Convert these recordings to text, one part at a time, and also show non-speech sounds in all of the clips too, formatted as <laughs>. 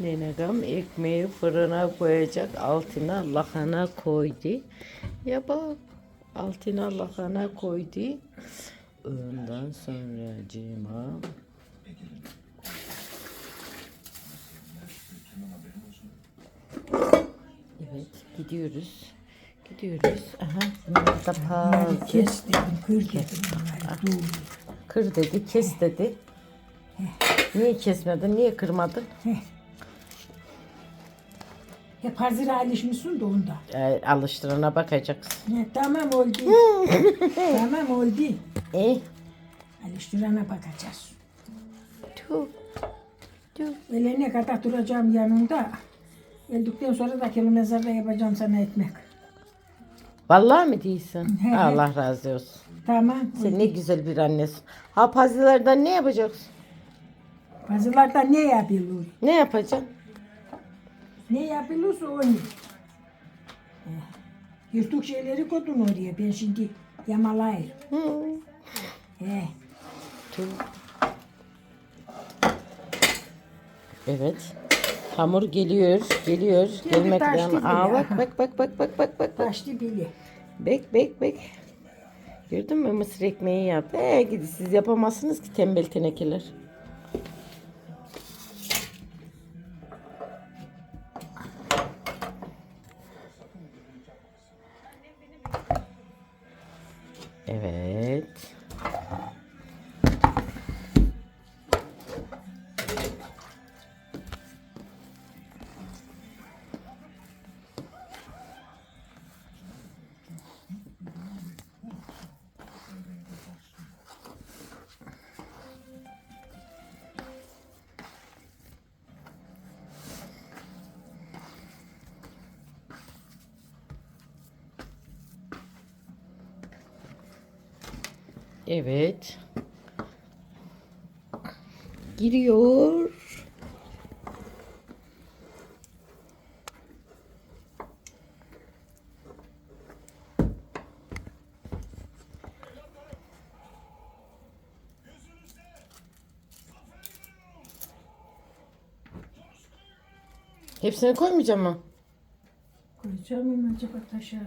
Nenegam ekmeği fırına koyacak altına lahana koydu. Ya bak altına lahana koydu. Ondan sonra cima Evet gidiyoruz. Gidiyoruz. Aha bunlar da pahalı. kes dedim, kır dedim. Kır dedi, kes dedi. Niye kesmedin, niye kırmadın? Hep hazır alışmışsın da onda. Ee, alıştırana bakacaksın. Ne, tamam oldu. <laughs> tamam oldu. E? Alıştırana bakacağız. Tüh. Tüh. Öyle ne kadar duracağım yanında. Öldükten sonra da kilo mezarda yapacağım sana ekmek. Vallahi mi değilsin? He. Allah razı olsun. Tamam. Sen ne güzel bir annesin. Ha pazilerden ne yapacaksın? Bazılarda ne yapılır? Ne yapacaksın? Ne yapılırsa onu. Eh, Yırtık şeyleri koydun oraya. Ben şimdi yamalayırım. Hı. He. Tüh. Evet. Hamur geliyor, geliyor. Geldi, Gelmekten. taştı bile. Aa bak bak bak bak bak bak bak. bak. Taştı bile. Bek bek bek. Gördün mü mısır ekmeği yap. Ee gidi siz yapamazsınız ki tembel tenekeler. Evet. Evet. Giriyor. Hepsini koymayacağım mı? Koyacağım ama acaba taşar mı?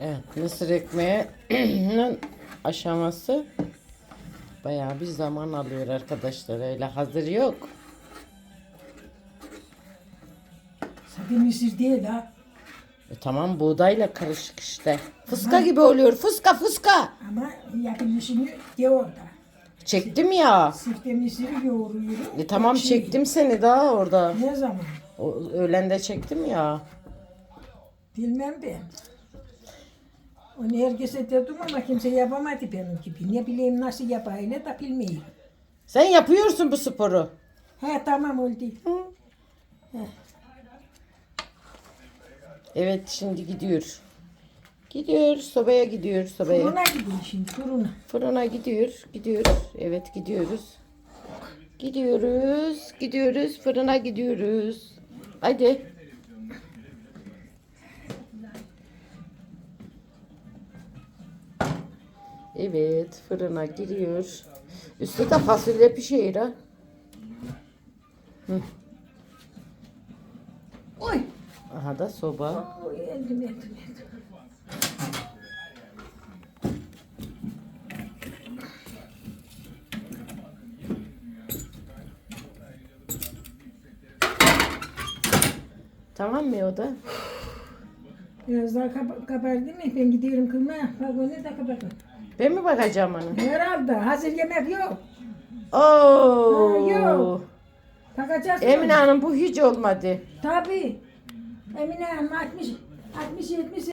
Evet, mısır ekmeğinin aşaması bayağı bir zaman alıyor arkadaşlar. Öyle hazır yok. Sade mısır değil ha. E tamam buğdayla karışık işte. Fıska gibi oluyor. Fıska fıska. Ama yapılışını de orada. Çektim ya. Sifte mısırı yoğuruyorum. E tamam Şey, çektim seni daha orada. Ne zaman? O, öğlende çektim ya. Bilmem ben. Onu herkese dedim ama kimse yapamadı benim gibi. Ne bileyim nasıl yapayla da bilmiyorum. Sen yapıyorsun bu sporu. He tamam oldu. Evet şimdi gidiyor. Gidiyor sobaya gidiyor sobaya. Fırına gidiyor şimdi fırına. Fırına gidiyor. Gidiyor. Evet gidiyoruz. Gidiyoruz. Gidiyoruz. Fırına gidiyoruz. Hadi. Evet fırına giriyor. Üstü de fasulye pişiyor ha. Oy. Aha da soba. Oy eldim eldim eldim. Tamam mı o da? Biraz daha kab kabardı mı? Ben gidiyorum kılmaya. Bak o ne de kabardı. Ben mi bakacağım ona? Herhalde. Hazır yemek yok. Oo. Ha, yok. Takacağız. Emine Hanım bu hiç olmadı. Tabii. Emine Hanım 60, 60 70